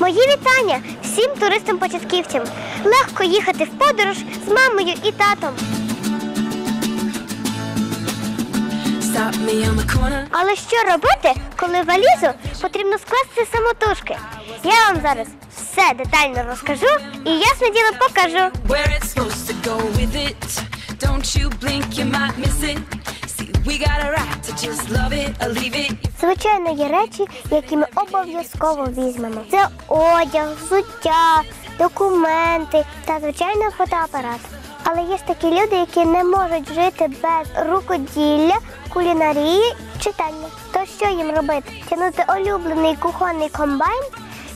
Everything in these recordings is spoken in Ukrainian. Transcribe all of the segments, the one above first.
Мої вітання всім туристам-початківцям. Легко їхати в подорож з мамою і татом. Але що робити, коли валізу потрібно скласти самотужки? Я вам зараз все детально розкажу і ясне діло покажу. Звичайно, є речі, які ми обов'язково візьмемо. Це одяг, взуття, документи та звичайно фотоапарат. Але є ж такі люди, які не можуть жити без рукоділля, кулінарії, читання. То що їм робити? Тягнути улюблений кухонний комбайн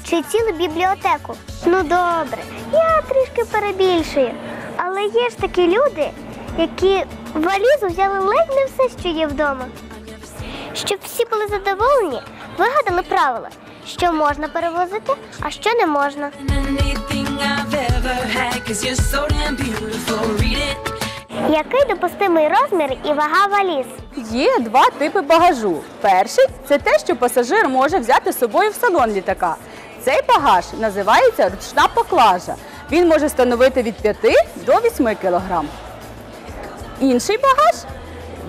чи цілу бібліотеку? Ну добре, я трішки перебільшую. Але є ж такі люди, які валізу взяли ледь не все, що є вдома. Щоб всі були задоволені, вигадали правила, що можна перевозити, а що не можна. Який допустимий розмір і вага валіз? Є два типи багажу. Перший це те, що пасажир може взяти з собою в салон літака. Цей багаж називається ручна поклажа. Він може становити від 5 до 8 кг. Інший багаж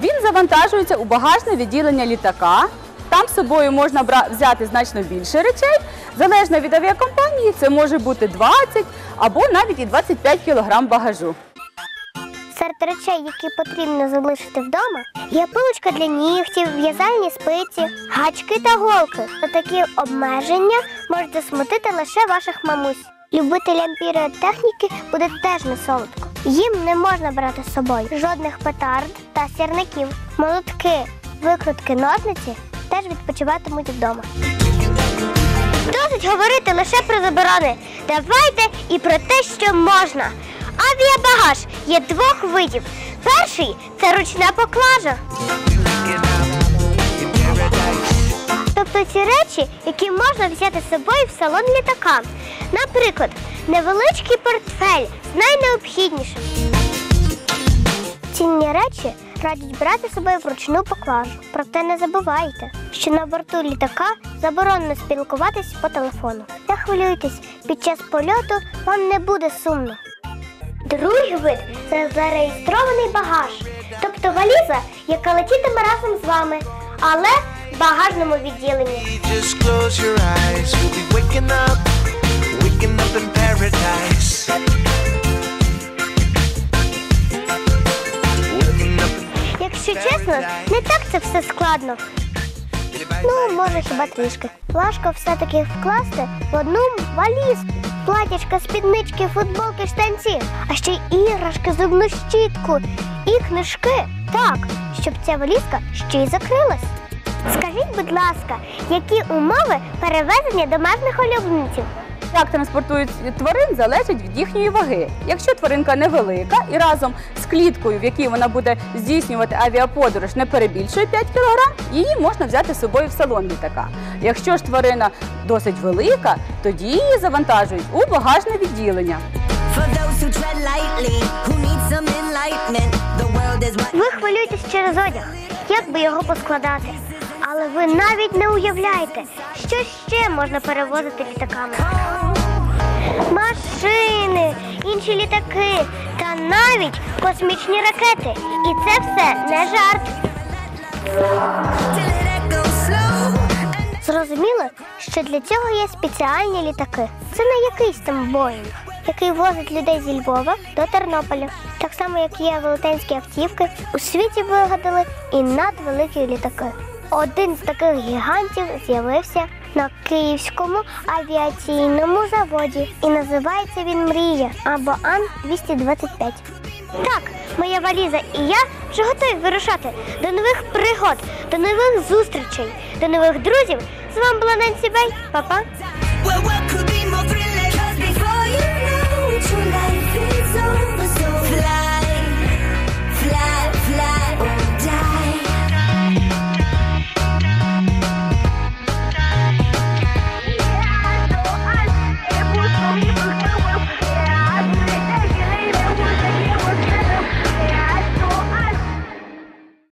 він завантажується у багажне відділення літака. Там з собою можна взяти значно більше речей. Залежно від авіакомпанії, це може бути 20 або навіть і 25 кг багажу. Серед речей, які потрібно залишити вдома, є пилочка для нігтів, в'язальні спиці, гачки та голки. Та такі обмеження можуть засмутити лише ваших мамусь. Любителям піротехніки буде теж не солодко. Їм не можна брати з собою жодних петард та сірників. Молотки, викрутки, ножниці теж відпочиватимуть вдома. Досить говорити лише про заборони. Давайте і про те, що можна. Авіабагаж є двох видів. Перший це ручна поклажа. Тобто ці речі, які можна взяти з собою в салон літака. Наприклад, невеличкий портфель з найнеобхіднішим. Цінні речі радять брати з собою в ручну поклажу. Проте не забувайте, що на борту літака заборонено спілкуватись по телефону. Не хвилюйтесь, під час польоту вам не буде сумно. Другий вид це зареєстрований багаж, тобто валіза, яка летітиме разом з вами, але в багажному відділенні. Це все складно. Ну, може, хіба трішки. Важко все-таки вкласти в одну валізку. Платячка, спіднички, футболки, штанці, а ще й іграшки, зубну щітку і книжки. Так, щоб ця валізка ще й закрилась. Скажіть, будь ласка, які умови перевезення домашніх улюбленців? Як транспортують тварин, залежить від їхньої ваги. Якщо тваринка невелика і разом з кліткою, в якій вона буде здійснювати авіаподорож, не перебільшує 5 кг, її можна взяти з собою в салон літака. Якщо ж тварина досить велика, тоді її завантажують у багажне відділення. Ви хвилюєтесь через одяг, як би його поскладати. Але ви навіть не уявляєте, що ще можна перевозити літаками. Машини, інші літаки та навіть космічні ракети. І це все не жарт. Зрозуміло, що для цього є спеціальні літаки. Це не якийсь там Боїнг, який возить людей зі Львова до Тернополя. Так само, як є велетенські автівки, у світі вигадали і надвеликі літаки. Один з таких гігантів з'явився на Київському авіаційному заводі. І називається він Мрія або Ан-225. Так, моя валіза і я вже готові вирушати до нових пригод, до нових зустрічей, до нових друзів. З вами була Ненсі Бей. Па-па.